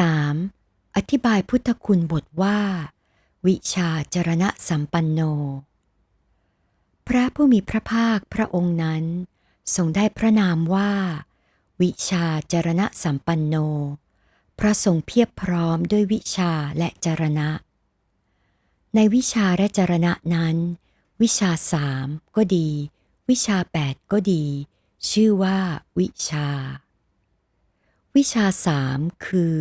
3. อธิบายพุทธคุณบทว่า วิชาจรณะสัมปันโน พระผู้มีพระภาคพระองค์นั้น ทรงได้พระนามว่า วิชาจรณะสัมปันโน พระทรงเพียบพร้อมด้วยวิชาและจรณะ ในวิชาและจรณะนั้น วิชาสามก็ดี วิชาแปดก็ดี ชื่อว่าวิชาวิชาสามคือ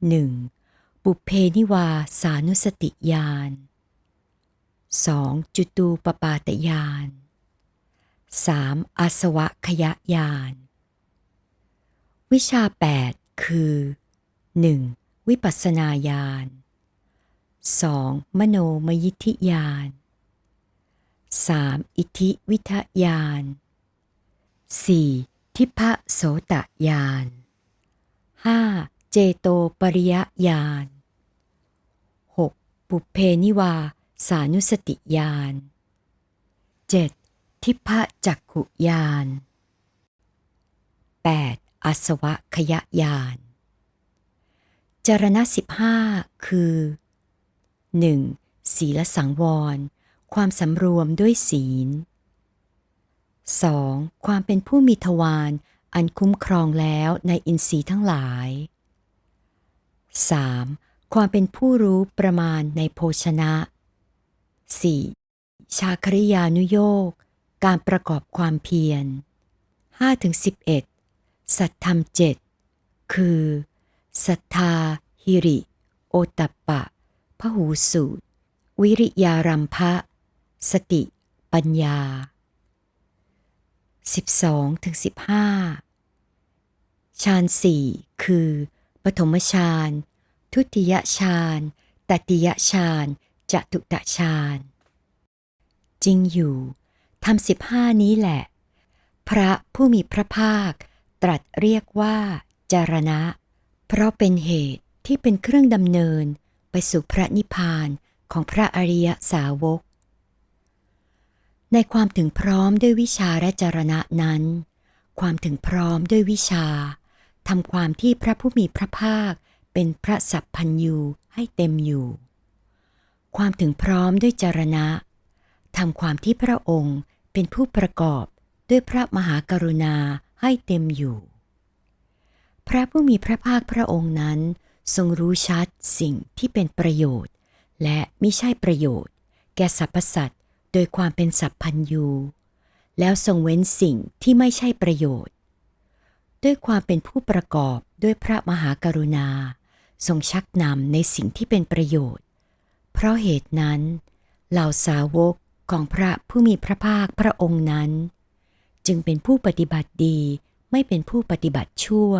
1. ปุเพนิวาสานุสติญาณ 2. จุตูปปาตญาณ 3. อาสวะขยะญาณ วิชา 8 คือ 1. วิปัสสนาญาณ 2. มโนมยิทธิญาณ 3. อิทธิวิทยาน 4. ทิพะโสตญาณ 5. เจโตปริยญาณ 6. ปุเพนิวาสานุสติญาณ 7. ทิพจักขุญาณ 8. อาสวะขยะญาณจารณะสิบห้าคือ 1. ศีลสังวร ความสำรวมด้วยศีล 2. ความเป็นผู้มีทวารอันคุ้มครองแล้วในอินทรีย์ทั้งหลาย 3. ความเป็นผู้รู้ประมาณในโภชนะ 4. ชาคริยานุโยกการประกอบความเพียร 5-11 สัตธรรมเจ็ดคือศรัทธา หิริ โอตัปปะ พหูสูตร วิริยารัมภะ สติ ปัญญา 12ถึง15 ฌานสี่คือ ปฐมฌาน ทุติยฌานตติยฌานจตุตฌานจริงอยู่ทำสิบห้านี้แหละ พระผู้มีพระภาค ตรัสเรียกว่า จารณะ เพราะเป็นเหตุที่เป็นเครื่องดำเนินไปสู่พระนิพพานของพระอริยสาวก ในความถึงพร้อมด้วยวิชาและจารณะนั้น ความถึงพร้อมด้วยวิชา ทำความที่พระผู้มีพระภาคเป็นพระสัพพัญยูให้เต็มอยู่ ความถึงพร้อมด้วยจารณะทำความที่พระองค์เป็นผู้ประกอบด้วยพระมหากรุณาให้เต็มอยู่ พระผู้มีพระภาคพระองค์นั้น ทรงรู้ชัดสิ่งที่เป็นประโยชน์ และไม่ใช่ประโยชน์ แก่สรรพสัตว์โดยความเป็นสัพพัญยูแล้วทรงเว้นสิ่งที่ไม่ใช่ประโยชน์ ด้วยความเป็นผู้ประกอบด้วยพระมหากรุณา ทรงชักนำในสิ่งที่เป็นประโยชน์ เพราะเหตุนั้น เหล่าสาวกของพระผู้มีพระภาคพระองค์นั้น จึงเป็นผู้ปฏิบัติดีไม่เป็นผู้ปฏิบัติชั่ว